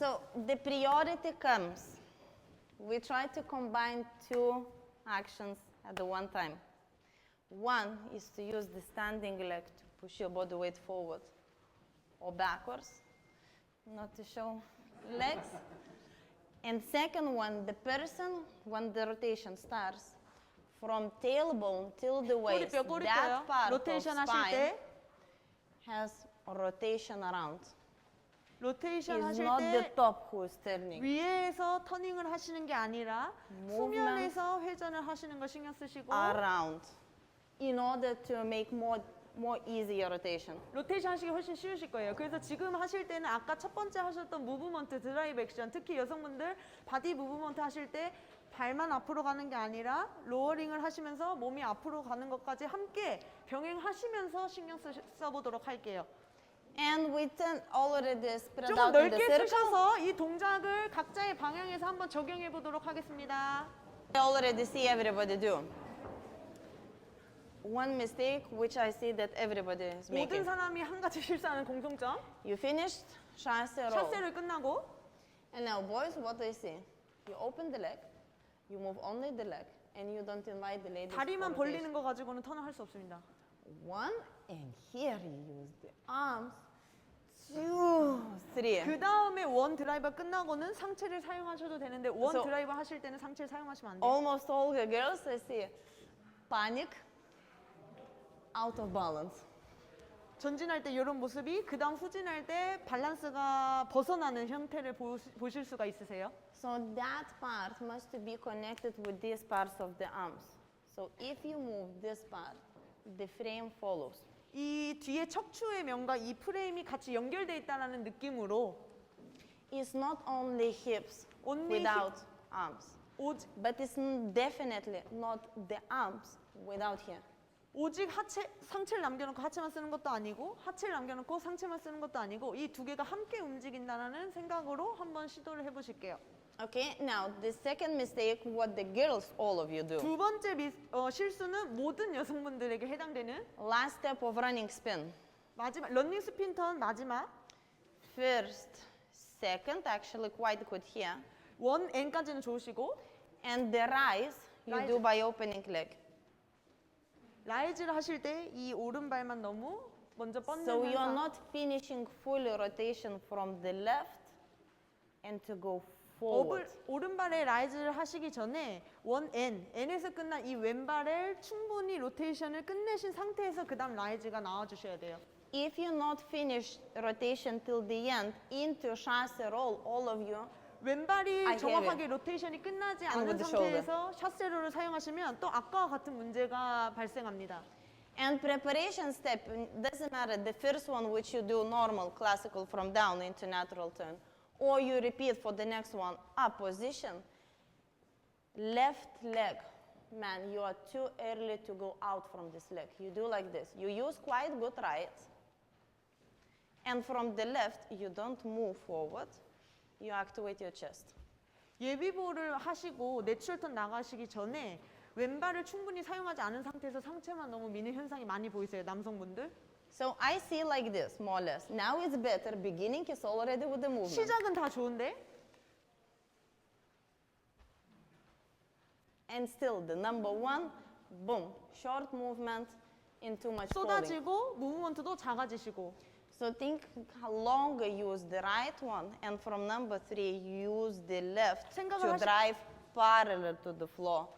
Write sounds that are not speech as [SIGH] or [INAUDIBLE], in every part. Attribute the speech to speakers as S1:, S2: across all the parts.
S1: So the priority comes. We try to combine two actions at the one time. One is to use the standing leg to push your body weight forward or backwards, not to show legs. And second one, the person, when the rotation starts, from tailbone till the waist,
S2: 꼬리뼈 꼬리뼈요.
S1: that part of
S2: 로테이션 하실
S1: spine
S2: 때
S1: has a rotation around.
S2: 로테이션 하실
S1: not the
S2: 때
S1: top who is turning.
S2: 위에서 터닝을 하시는 게 아니라
S1: Movement.
S2: 수면에서 회전을 하시는 걸 신경 쓰시고
S1: around in order to make more more easier rotation.
S2: 로테이션 하시기 훨씬 쉬우실 거예요. 그래서 지금 하실 때는 아까 첫 번째 하셨던 무브먼트 드라이브 액션 특히 여성분들 바디 무브먼트 하실 때 발만 앞으로 가는 게 아니라 로어링을 하시면서 몸이 앞으로 가는 것까지 함께 병행하시면서 신경 쓰, 써보도록 할게요.
S1: And we turn already spread
S2: 조금
S1: out in the
S2: 넓게
S1: circle.
S2: 쓰셔서 이 동작을 각자의 방향에서 한번 적용해 보도록 하겠습니다.
S1: I already see everybody do. One mistake which I see that everybody is
S2: 모든
S1: making.
S2: 사람이 한 가지 실수하는 공통점.
S1: You finished chasse roll.
S2: 샷세를 끝나고
S1: And now boys, what I see? You open the leg, you move only the leg, and you don't invite the ladies for
S2: 다리만
S1: rotation.
S2: 벌리는 거 가지고는 턴을 할 수 없습니다.
S1: One, and here you use the arms. Two, three.
S2: 그 다음에 원 드라이버 끝나고는 상체를 사용하셔도 되는데 원
S1: So-
S2: 드라이버 하실 때는 상체를 사용하시면 안 돼요.
S1: Almost all the girls I see panic, out of balance.
S2: 전진할 때 이런 모습이 그 다음 후진할 때 밸런스가 벗어나는 형태를 보, 보실 수가 있으세요.
S1: So that part must be connected with these parts of the arms. So if you move this part, the frame follows.
S2: 이 뒤에 척추의 면과 이 프레임이 같이 연결돼 있다는 느낌으로
S1: It's not only hips
S2: Only
S1: without arms,
S2: 오직,
S1: but it's definitely not the arms without here.
S2: 오직 하체 상체를 남겨놓고 하체만 쓰는 것도 아니고 하체를 남겨놓고 상체만 쓰는 것도 아니고 이 두 개가 함께 움직인다는 생각으로 한번 시도를 해보실게요.
S1: Okay, now the second mistake, what the girls, all of you do.
S2: 두 번째 미, 어, 실수는 모든 여성분들에게 해당되는
S1: Last step of running spin.
S2: 마지막 런닝 스핀 턴 마지막
S1: First, second, actually quite good here.
S2: 원 N까지는 좋으시고
S1: And the rise, you
S2: Rise.
S1: do by opening leg.
S2: 라이즈를 하실 때 이 오른발만 너무 먼저
S1: So you are not finishing full rotation from the left and to go
S2: 업을,
S1: forward.
S2: 오른발에 라이즈를 하시기 전에 원 N, N에서 끝난 이 왼발을 충분히 로테이션을 끝내신 상태에서 그 다음 라이즈가 나와주셔야 돼요.
S1: If you not finish rotation till the end into chasse roll, all of you,
S2: 왼발이
S1: I
S2: 정확하게 로테이션이 끝나지
S1: And
S2: 않은
S1: the shoulder.
S2: 상태에서 샷세로를 사용하시면 또 아까와 같은 문제가 발생합니다.
S1: and preparation step, doesn't matter, the first one which you do normal, classical from down into natural turn, or you repeat for the next one, up position, left leg, man, you are too early to go out from this leg. You do like this. You use quite good right. And from the left, you don't move forward. You activate your chest.
S2: 예비보를 하시고 내추럴턴 나가시기 전에 왼발을 충분히 사용하지 않은 상태에서 상체만 너무 미는 현상이 많이 보이세요, 남성분들.
S1: So I see like this, more or less. Now it's better. Beginning is already with the movement.
S2: 시작은 다 좋은데
S1: And still, the number one, boom, short movement in too much folding.
S2: 쏟아지고 무브먼트도 작아지시고
S1: So think how longer use the right one, and from number three, use the left
S2: 생각을
S1: to
S2: 하시-
S1: drive parallel to the floor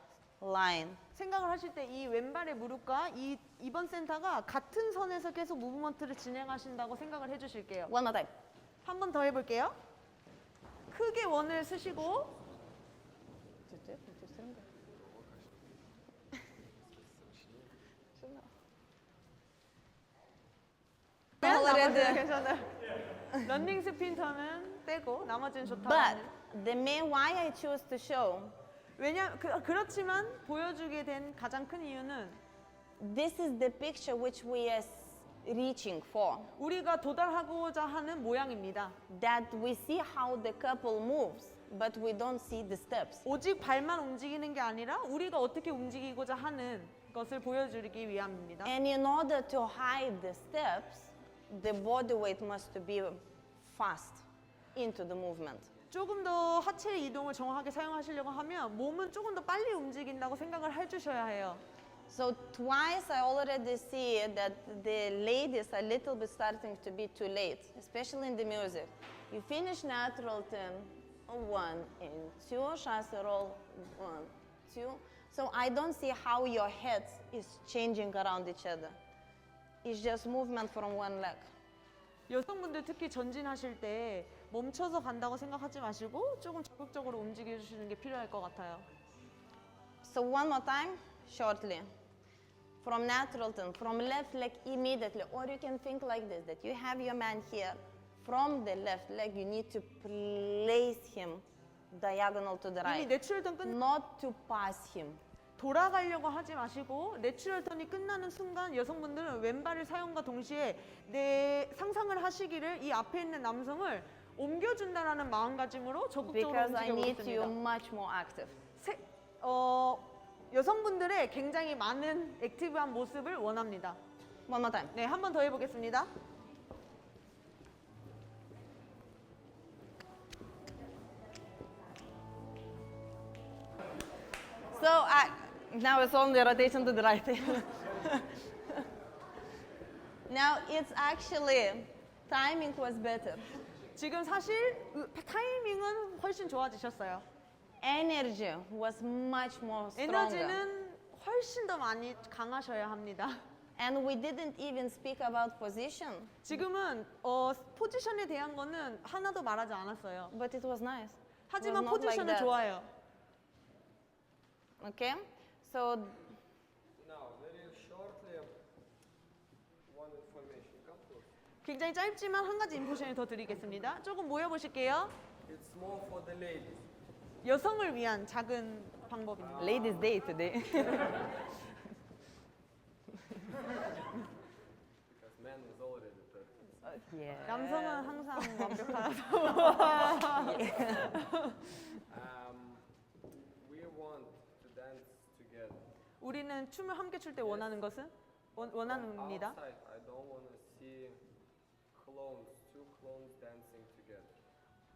S1: Line.
S2: 생각을 하실 때 이 왼발의 무릎과 이 이번 센터가 같은 선에서 계속 무브먼트를 진행하신다고 생각을 해주실게요.
S1: One more time.
S2: 한 번 더 해볼게요. 크게 원을 쓰시고
S1: Already.
S2: 괜찮아요. 런닝 스핀터는 떼고 나머지는 좋다고
S1: But the main why I choose to show
S2: 왜냐 그, 그렇지만 보여주게 된 가장 큰 이유는
S1: this is the picture which we are reaching for.
S2: 우리가 도달하고자 하는 모양입니다.
S1: That we see how the couple moves, but we don't see the steps.
S2: 오직 발만 움직이는 게 아니라 우리가 어떻게 움직이고자 하는 것을 보여주기 위함입니다.
S1: And in order to hide the steps, the body weight must be fast. into the movement.
S2: 조금 더 하체 이동을 정확하게 사용하시려고 하면 몸은 조금 더 빨리 움직인다고 생각을 해주셔야 해요.
S1: So twice I already see that the ladies are a little bit starting to be too late, especially in the music. You finish natural turn, one and two, chasse roll, one, two. So I don't see how your head is changing around each other. It's just movement from one leg.
S2: 여성분들 특히 전진하실 때 멈춰서 간다고 생각하지 마시고 조금 적극적으로 움직여 주시는 게 필요할 것 같아요.
S1: So one more time, shortly. From natural turn, from left leg immediately, or you can think like this, that you have your man here. From the left leg, you need to place him diagonal to the
S2: 이미
S1: right,
S2: 내추럴 턴 끝
S1: not to pass him.
S2: 돌아가려고 하지 마시고 내추럴 턴이 끝나는 순간 여성분들은 왼발의 사용과 동시에 내 상상을 하시기를 이 앞에 있는 남성을 옮겨준다라는 마음가짐으로 적극적으로
S1: Because I
S2: 움직여
S1: need you
S2: 보겠습니다.
S1: much more active.
S2: 세- 어, 여성분들의 굉장히 많은 액티브한 모습을 원합니다.
S1: One more time.
S2: 네, 한 번 더 해보겠습니다.
S1: So I, now it's only rotation to the right. now it's actually, timing was better.
S2: 지금 사실 으- 타이밍은 훨씬 좋아지셨어요.
S1: Energy was much more stronger.
S2: 에너지는 훨씬 더 많이 강하셔야 합니다.
S1: And we didn't even speak about position,
S2: 지금은 어, 포지션에 대한 거는 하나도 말하지 않았어요.
S1: but it was nice.
S2: 하지만
S1: was not like
S2: 포지션은
S1: that.
S2: 좋아요.
S1: Okay? So
S3: Now, very shortly, one information. Come close.
S2: 굉장히 짧지만 한 가지 인포션을 더 드리겠습니다. 조금 모여보실게요.
S3: It's more for the ladies.
S2: 여성을 위한 작은 방법입니다.
S1: ladies' day today.
S3: Because man is already perfect.
S1: yeah.
S2: 남성은 항상 완벽하다.
S3: Um, we want to dance together.
S2: 우리는 춤을 함께 출 때 원하는 것은 원, 원하는입니다.
S3: Outside, I don't want to see clones, two clones dancing together.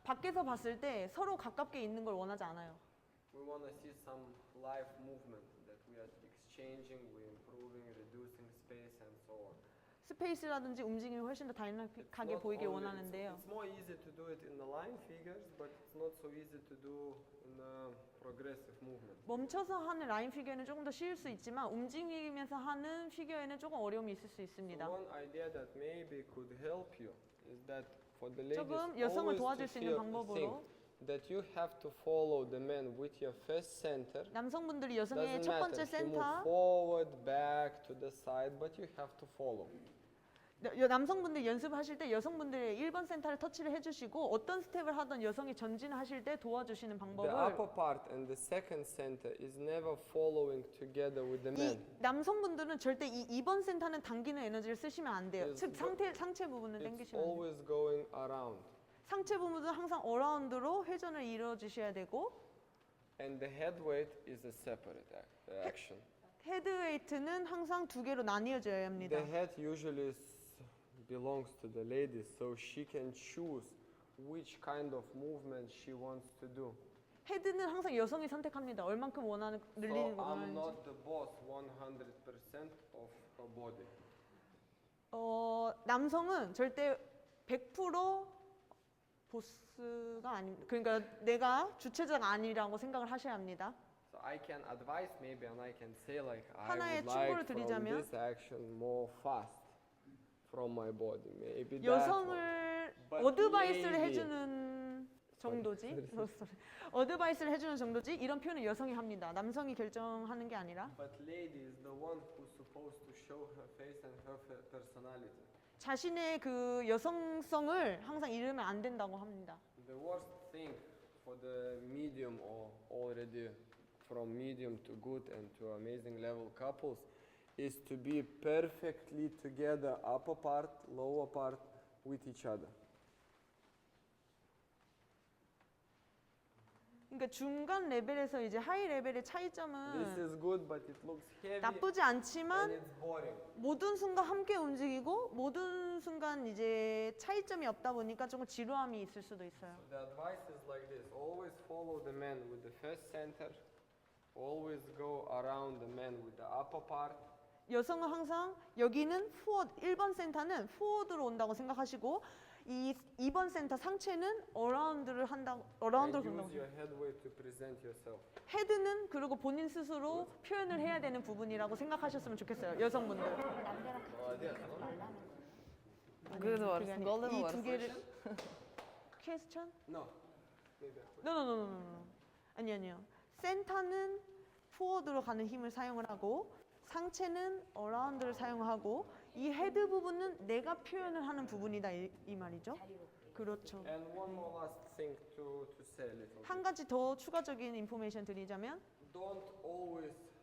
S2: 밖에서 봤을 때 서로 가깝게 있는 걸 원하지 않아요.
S3: We want to see some live movement that we are exchanging, we're improving, reducing space, and so on.
S2: 스페이스라든지 움직임이 훨씬 더
S3: not
S2: 보이길 원하는데요.
S3: It's, more easy to do it in the line figures, but it's not so easy to do in a progressive movement.
S2: 멈춰서 하는 라인 피겨는 조금 더 쉬울 수 있지만 움직이면서 하는 피겨에는 조금 어려움이 있을 수 있습니다.
S3: So one idea that maybe could help you is that for the ladies
S2: 조금 여성을
S3: always
S2: 도와줄
S3: to
S2: 수 있는
S3: feel,
S2: 방법으로
S3: think that you have to follow the man with your first center.
S2: 남성분들이 여성의
S3: Doesn't
S2: 첫
S3: matter
S2: 번째
S3: if you move
S2: 센터,
S3: forward, back, to the side, but you have to follow.
S2: 여- 남성분들 연습하실 때 여성분들의 1번 센터를 터치를 해주시고 어떤 스텝을 하던 여성이 전진하실 때 도와주시는 방법을
S3: upper part and the second center is never following together with the
S2: 이. 남성분들은 절대 이 2번 센터는 당기는 에너지를 쓰시면 안 돼요.
S3: Is
S2: 즉 상태 상체 부분을
S3: It's
S2: 당기시면 돼요.
S3: always going around.
S2: 상체 부분은 항상 어라운드로 회전을 이루어 주셔야 되고
S3: And the head weight is a separate ac- uh, action.
S2: 헤드 웨이트는 항상 두 개로 나뉘어져야 합니다.
S3: The head usually s- belongs to the lady, so she can choose which kind of movement she wants to do.
S2: 헤드는 항상 여성이 선택합니다. 얼만큼 원하는
S3: So
S2: 늘리는 거
S3: I'm
S2: 원하는지.
S3: not the boss 100% of her body.
S2: 어, 남성은 절대 100% 보스가 아닙니다. 그러니까 내가 주체자가 아니라고 생각을 하셔야 합니다.
S3: So I can advise maybe and I can say like I
S2: 하나의
S3: would
S2: 충고를
S3: like from
S2: 드리자면
S3: this action more fast from my body. Maybe that one.
S2: 여성을
S3: But
S2: 어드바이스를
S3: lady-
S2: 해주는 정도지. 어드바이스를 해주는 정도지. 이런 표현은 여성이 합니다. 남성이 결정하는 게 아니라
S3: But lady is the one who's supposed to show her face and her fe- personality.
S2: 자신의 그 여성성을 항상 잃으면 안 된다고 합니다.
S3: The worst thing for the medium or already from medium to good and to amazing level couples is to be perfectly together, upper part, lower part with each other.
S2: 그러니까 중간 레벨에서 이제 하이 레벨의
S3: This
S2: 차이점은
S3: is good, but it looks heavy
S2: 나쁘지
S3: and
S2: 않지만
S3: it's boring.
S2: 모든 순간 함께 움직이고 모든 순간 이제 차이점이 없다 보니까 조금 지루함이 있을 수도 있어요.
S3: So the advice is like this: always follow the man with the first center. Always go around the man with the upper part.
S2: 여성은 항상 여기는 포워드 1번 센터는 포워드로 온다고 생각하시고 이 2번 센터 상체는 어라운드를 한다고 어라운드로
S3: and use your headway to present yourself.
S2: 헤드는 그리고 본인 스스로 표현을 해야 되는 부분이라고 생각하셨으면 좋겠어요 여성분들
S1: Good words,
S2: 그게 아니라
S1: golden
S2: 이두. 개를 퀘스천? [LAUGHS]
S3: No. Maybe.
S2: 노노노노노 아니 아니요 센터는 포워드로 가는 힘을 사용을 하고 상체는 어라운드를 사용하고 이 헤드 부분은 내가 표현을 하는 부분이다 이, 이 말이죠 그렇죠
S3: And one more last thing to, to say a little.
S2: 한 가지 더 추가적인 인포메이션 드리자면
S3: Don't always think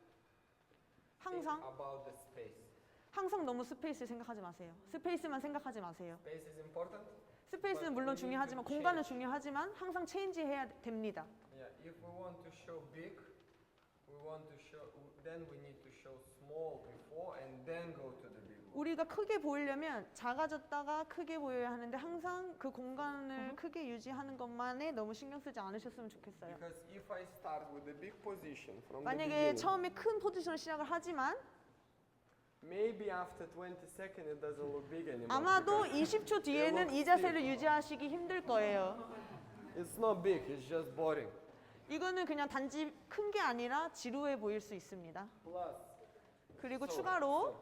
S2: 항상
S3: about the space.
S2: 항상 너무 스페이스 생각하지 마세요 스페이스만 생각하지 마세요
S3: Space is important.
S2: 스페이스는 물론 중요하지만 공간은 중요하지만 항상 체인지 해야 됩니다
S3: Yeah. If we want to show big, we want to show. Then we need small before and then go to the big one.
S2: 우리가 크게 보이려면 작아졌다가 크게 보여야 하는데 항상 그 공간을 크게 유지하는 것만에 너무 신경 쓰지 않으셨으면 좋겠어요.
S3: Because if I start with the big position from the
S2: 만약에
S3: beginning,
S2: 처음에 큰 포지션을 시작을 하지만
S3: maybe after 20 seconds it doesn't look big anymore.
S2: 아마도
S3: because
S2: 20초 뒤에는 이 자세를 유지하시기 힘들 거예요.
S3: It's not big. It's just boring.
S2: 이거는 그냥 단지 큰 게 아니라 지루해 보일 수 있습니다.
S3: Plus,
S2: 그리고
S3: So-
S2: 추가로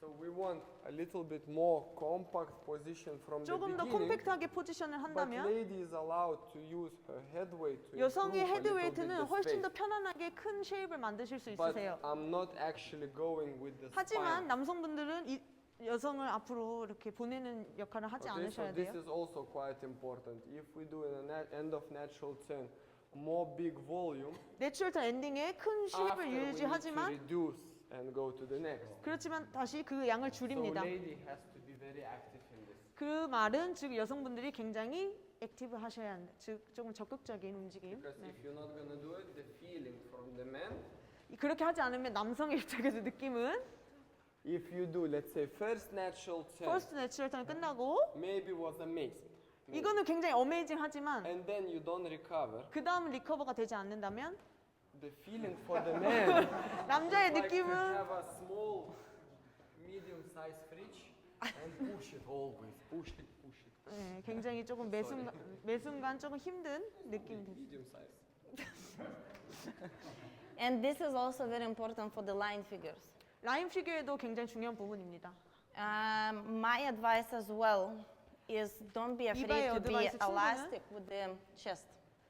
S3: so we want a little bit more compact position from the
S2: 조금 더
S3: beginning.
S2: 컴팩트하게 포지션을
S3: But
S2: 한다면
S3: lady is allowed to use her headway to
S2: 여성의
S3: improve a little bit
S2: 헤드웨이트는
S3: the
S2: 훨씬 더
S3: space.
S2: 편안하게 큰 쉐입을 만드실 수
S3: But
S2: 있으세요.
S3: I'm not actually going with the
S2: 하지만
S3: spine.
S2: 남성분들은 이 여성을 앞으로 이렇게 보내는 역할을 하지
S3: Okay, so
S2: 않으셔야
S3: this
S2: 돼요.
S3: is also quite important. If we do in the end of natural turn more big volume,
S2: 내추럴 턴 엔딩에 큰
S3: after
S2: 쉐입을
S3: we need to
S2: 유지하지만
S3: reduce and go to the next.
S2: 그렇지만 다시 그 양을
S3: So
S2: 줄입니다.
S3: lady has to be very active in this.
S2: 그 말은 즉 여성분들이 굉장히 액티브 하셔야 한다. 즉 조금 적극적인 움직임.
S3: Because
S2: 네.
S3: if you're not gonna do it, the feeling from the man,
S2: 그렇게 하지 않으면 남성의 입장에서 느낌은
S3: if you do, let's say, first natural turn,
S2: 퍼스트 내추럴 턴 끝나고
S3: maybe was amazing.
S2: 이거는 굉장히 어메이징 하지만
S3: And then you don't recover.
S2: 그 다음 리커버가 되지 않는다면
S3: The feeling for the man [LAUGHS]
S2: 남자의
S3: like to
S2: 느낌은
S3: have a small, medium-sized fridge and push it always, push it, push it.
S2: 네, 굉장히 조금 매 순간, 매 순간 조금 힘든 느낌이 됩니다.
S3: Medium-sized. [LAUGHS]
S1: And this is also very important for the line figures.
S2: 라인 피규어도 굉장히 중요한 부분입니다.
S1: Um, my advice as well is don't be afraid
S2: 이바의
S1: to be
S2: 어드바이스 친구는?
S1: elastic with the chest.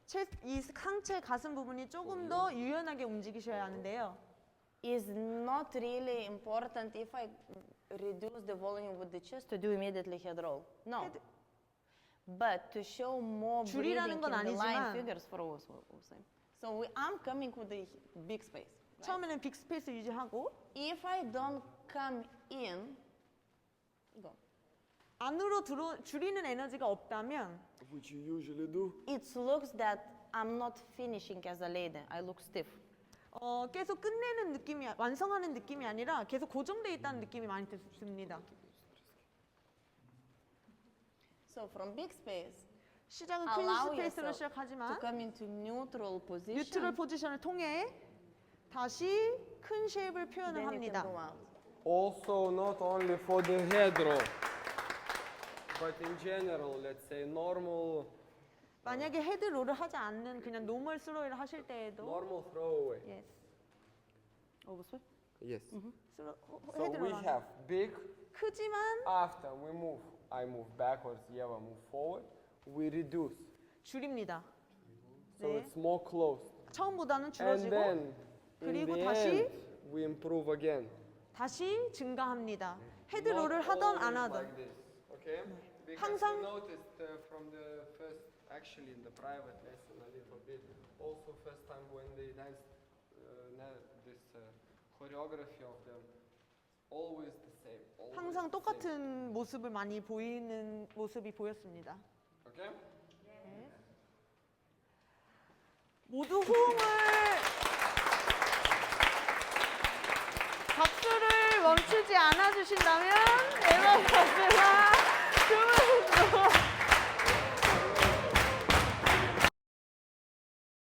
S2: 체, 이 상체 가슴 부분이 조금 더 유연하게 움직이셔야 하는데요.
S1: Is not really important if I reduce the volume with the chest to do immediately head roll. No.
S2: Head-
S1: But to show more breathing
S2: 줄이라는
S1: in
S2: 건
S1: the line
S2: 아니지만-
S1: figures for us. also. So we, I'm coming with the big space. right?
S2: 처음에는 빅 스페이스 유지하고
S1: If I don't come in, go.
S2: 안으로 들어 줄이는 에너지가 없다면
S3: Which you usually do.
S1: It looks that I'm not finishing as a lady. I look stiff.
S2: 어, 계속 끝내는 느낌이 완성하는 느낌이 아니라 계속 고정돼 있다는 느낌이 많이 듭니다.
S1: So from big space
S2: 시작은 큰
S1: Allow
S2: 스페이스로
S1: yourself to
S2: 시작하지만
S1: come into neutral position,
S2: 뉴트럴 포지션을 통해 다시 큰 쉐입을 표현을
S1: then you can
S2: 합니다.
S1: go out.
S3: Also, not only for the head roll, but in general, let's say normal,
S2: 만약에 헤드 롤을 하지 않는 그냥 노멀 스로이를 하실 때에도
S3: normal throwaway.
S2: yes. 어, 무슨?
S3: Yes.
S2: 스로,
S3: So
S2: 헤드
S3: we
S2: 롤
S3: have big.
S2: 크지만
S3: After we move, I move backwards. Yeva move forward. We reduce.
S2: 줄입니다.
S3: So
S2: 네.
S3: it's more closed.
S2: 처음보다는
S3: And
S2: 줄어지고
S3: then in
S2: 그리고
S3: the
S2: 다시
S3: end, we improve again.
S2: 다시 증가합니다. 헤드
S3: Not
S2: 롤을 하던 안
S3: always
S2: 하던
S3: like this, okay?
S2: 항상-
S3: we noticed uh, from the first, actually in the private lesson a little bit, also first time when they danced uh, na- this uh, choreography of them, always the same. Always
S2: 항상 똑같은 모습을 많이 보이는 모습이 보였습니다.
S3: Okay?
S2: 모두 호응을 박수를 멈추지 않아 주신다면 앨범 박수가 주문도